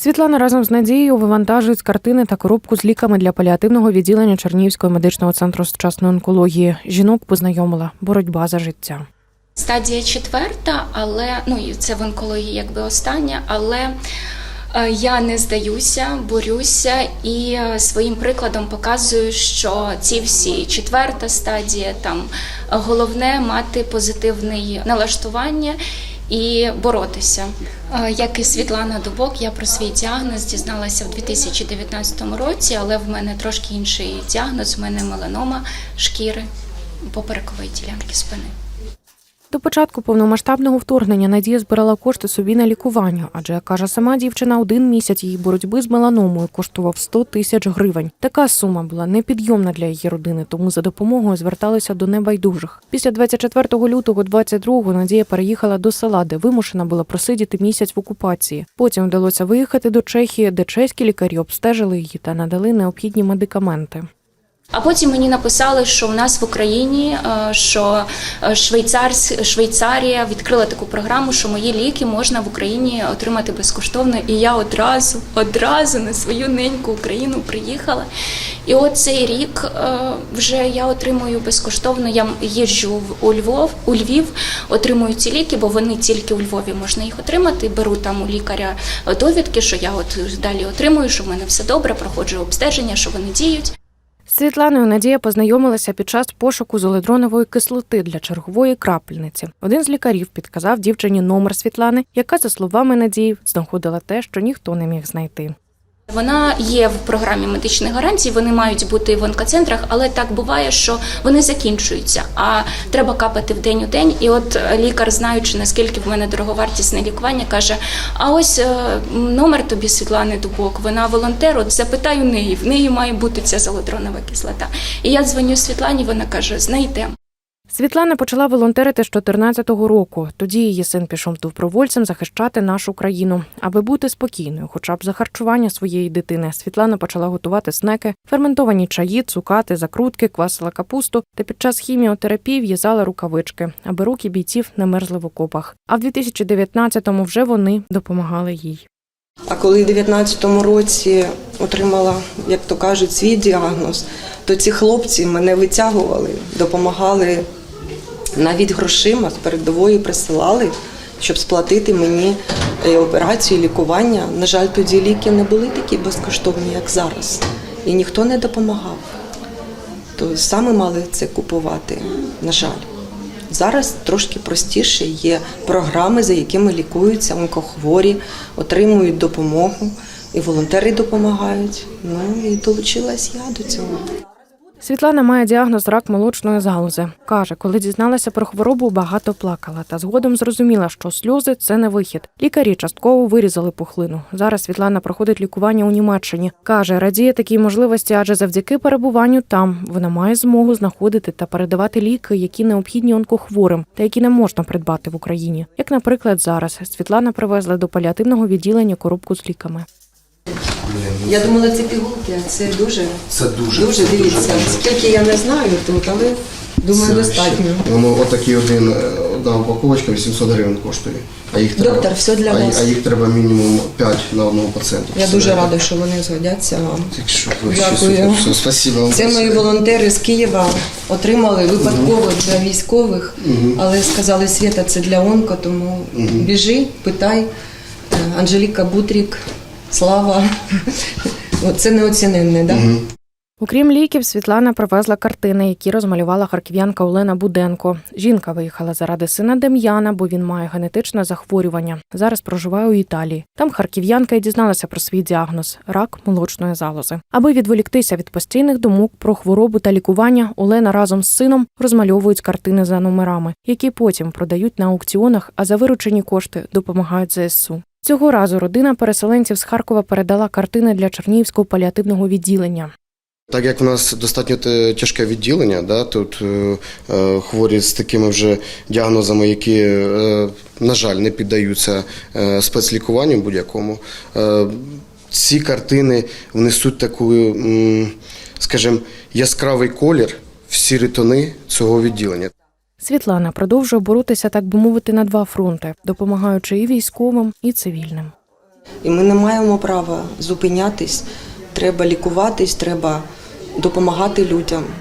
Світлана разом з Надією вивантажують картини та коробку з ліками для паліативного відділення Чернігівського медичного центру сучасної онкології. Жінок познайомила боротьба за життя. Стадія четверта, але ну і це в онкології якби остання, але е, я не здаюся, борюся і е, своїм прикладом показую, що ці всі четверта стадія, там головне мати позитивне налаштування. І боротися, Е, як і Світлана Дубок, я про свій діагноз дізналася в 2019 році, але в мене трошки інший діагноз. В мене меланома шкіри поперекової ділянки спини. До початку повномасштабного вторгнення Надія збирала кошти собі на лікування, адже каже сама дівчина, один місяць її боротьби з меланомою коштував 100 тисяч гривень. Така сума була непідйомна для її родини, тому за допомогою зверталися до небайдужих. Після 24 лютого 22-го Надія переїхала до села, де вимушена була просидіти місяць в окупації. Потім вдалося виїхати до Чехії, де чеські лікарі обстежили її та надали необхідні медикаменти. А потім мені написали, що в нас в Україні е, що е, Швейцарія відкрила таку програму, що мої ліки можна в Україні отримати безкоштовно. І я одразу, одразу на свою неньку Україну приїхала. І от цей рік е, вже я отримую безкоштовно. Я їжджу у Львов, у Львів, отримую ці ліки, бо вони тільки у Львові можна їх отримати. Беру там у лікаря довідки, що я от далі отримую, що в мене все добре, проходжу обстеження, що вони діють. Світланою Надія познайомилася під час пошуку золедронової кислоти для чергової крапельниці. Один з лікарів підказав дівчині номер Світлани, яка, за словами Надії, знаходила те, що ніхто не міг знайти. Вона є в програмі медичних гарантій, вони мають бути в онкоцентрах, але так буває, що вони закінчуються, а треба капати в день у день. І от е, лікар, знаючи наскільки в мене дороговартісне лікування, каже: А ось е, номер тобі Світлани Дубок, вона волонтер. От запитай у неї, в неї має бути ця золотронова кислота. І я дзвоню Світлані, вона каже: знайдемо. Світлана почала волонтерити з 14-го року. Тоді її син пішов добровольцем захищати нашу країну. Аби бути спокійною, хоча б за харчування своєї дитини, Світлана почала готувати снеки, ферментовані чаї, цукати, закрутки, квасила капусту та під час хіміотерапії в'язала рукавички, аби руки бійців не мерзли в окопах. А в 2019-му вже вони допомагали їй. А коли в 19-му році отримала, як то кажуть, свій діагноз, то ці хлопці мене витягували, допомагали навіть грошима з передової присилали, щоб сплатити мені е, операцію, лікування. На жаль, тоді ліки не були такі безкоштовні, як зараз. І ніхто не допомагав. То саме мали це купувати, на жаль. Зараз трошки простіше є програми, за якими лікуються онкохворі, отримують допомогу, і волонтери допомагають. Ну і долучилась я до цього. Світлана має діагноз рак молочної залози. Каже, коли дізналася про хворобу, багато плакала та згодом зрозуміла, що сльози це не вихід. Лікарі частково вирізали пухлину. Зараз Світлана проходить лікування у Німеччині. Каже, радіє такій можливості, адже завдяки перебуванню там вона має змогу знаходити та передавати ліки, які необхідні онкохворим та які не можна придбати в Україні. Як, наприклад, зараз Світлана привезла до паліативного відділення коробку з ліками. Я думала, це пігулки, а це дуже, Це дуже дуже це дивіться. дуже. Скільки я не знаю тут, але думаю, Це достатньо. ще- Воно отакий один, е, одна упаковочка 800 гривень коштує. А їх треба, Доктор, все для а, вас. А їх треба мінімум 5 на одного пацієнта. Я дуже рада, що вони згодяться. Так що Дякую. Все, спасибо вам. Це мої волонтери з Києва отримали випадково для військових, але сказали, Свята, це для онко, тому біжи, питай. Е, Анжеліка Бутрік, Слава. Це неоціненне, так? Да? Окрім ліків, Світлана привезла картини, які розмалювала харків'янка Олена Буденко. Жінка виїхала заради сина Дем'яна, бо він має генетичне захворювання. Зараз проживає у Італії. Там харків'янка і дізналася про свій діагноз рак молочної залози. Аби відволіктися від постійних думок про хворобу та лікування, Олена разом з сином розмальовують картини за номерами, які потім продають на аукціонах, а за виручені кошти допомагають ЗСУ. Цього разу родина переселенців з Харкова передала картини для Чернігівського паліативного відділення. Так як в нас достатньо тяжке відділення, да, тут е, е, хворі з такими вже діагнозами, які, е, на жаль, не піддаються е, спецлікуванню будь-якому. Е, ці картини внесуть таку, м, скажімо, яскравий колір в сірі тони цього відділення. Світлана продовжує боротися, так би мовити, на два фронти, допомагаючи і військовим, і цивільним. І ми не маємо права зупинятись. Треба лікуватись, треба допомагати людям.